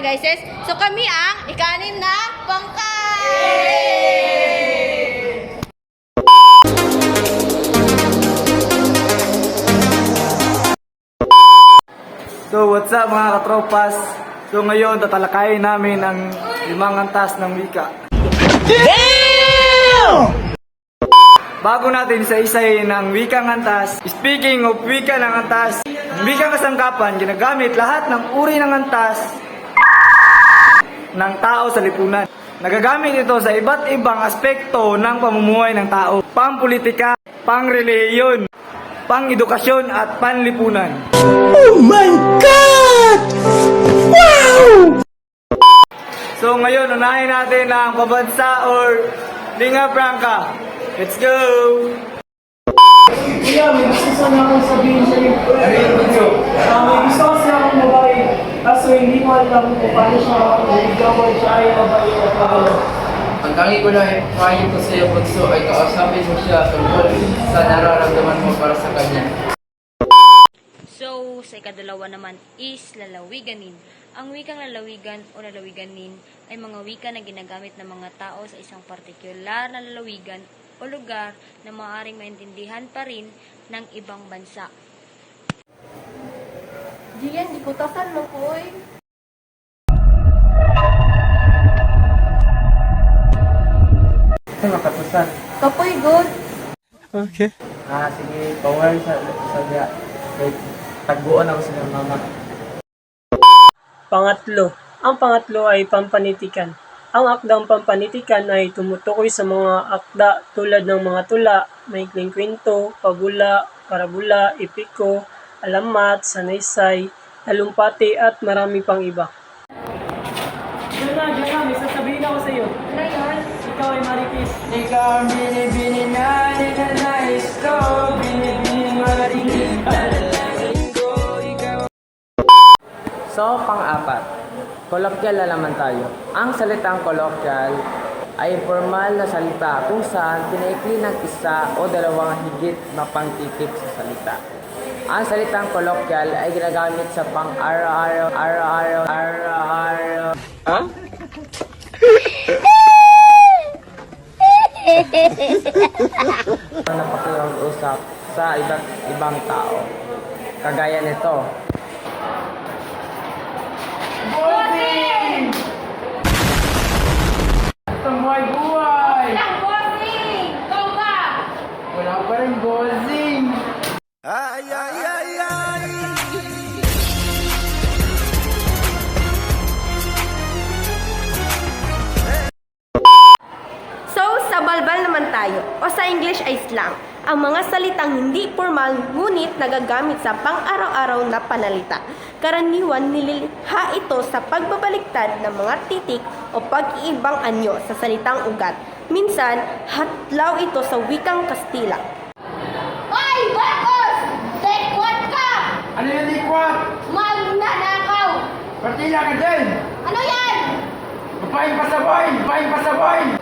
devices. So kami ang ikanim na pangkat! So what's up mga katropas? So ngayon tatalakayin namin ang limang antas ng wika. Bago natin isa-isahin ang wikang antas, speaking of wika ng antas, ang wikang kasangkapan ginagamit lahat ng uri ng antas ng tao sa lipunan. Nagagamit ito sa iba't ibang aspekto ng pamumuhay ng tao. Pang-politika, pang-relihiyon, pang-edukasyon at panlipunan. So ngayon, unahin natin ang pabansa or Linga Franca. Let's go! Kuya, may gusto sana akong sabihin sa iyo. Ah, may gusto kasi akong babae. Kaso hindi ko alam kung paano siya ligawan siya ay babae o pagano. Ang tangi ko lang payo ko sa iyo, Bunso, ay kausapin mo siya tungkol sa nararamdaman mo para sa kanya. So, sa ikadalawa naman is lalawiganin. Ang wikang lalawigan o lalawiganin ay mga wika na ginagamit ng mga tao sa isang partikular na lalawigan o lugar na maaaring maintindihan pa rin ng ibang bansa. Diyan, ikutasan mo ko eh. Ito makatusan. Kapoy good. Ah, sige, power sa sa diya. Wait, tagbuan ako sa mama. Pangatlo. Ang pangatlo ay pampanitikan. Ang akdang pampanitikan ay tumutukoy sa mga akda tulad ng mga tula, maikling kwento, pabula, parabula, epiko, alamat, sanaysay, talumpati at marami pang iba. Diyan na, diyan na, may sasabihin ako sa iyo. Ano yan? Ikaw ay Marikis. Ikaw ang binibini na ninanais ko, binibini marinig. So, pang-apat, koloksyal na naman tayo. Ang salitang koloksyal ay formal na salita kung saan pinaikli ng isa o dalawang higit na pangtitip sa salita. Ang salitang koloksyal ay ginagamit sa pang-araw-araw, araw-araw, araw-araw. na pakiusap sa iba't ibang tao. Kagaya nito. Tayo, o sa English ay slang. Ang mga salitang hindi formal ngunit nagagamit sa pang-araw-araw na panalita. Karaniwan nililikha ito sa pagbabaliktad ng mga titik o pag-iibang anyo sa salitang ugat. Minsan, hatlaw ito sa wikang Kastila. Hoy, Marcos! Dekwat ka! Ano yung likwat? Magnanakaw! Partila ka din! Ano yan? Papain pa sa boy!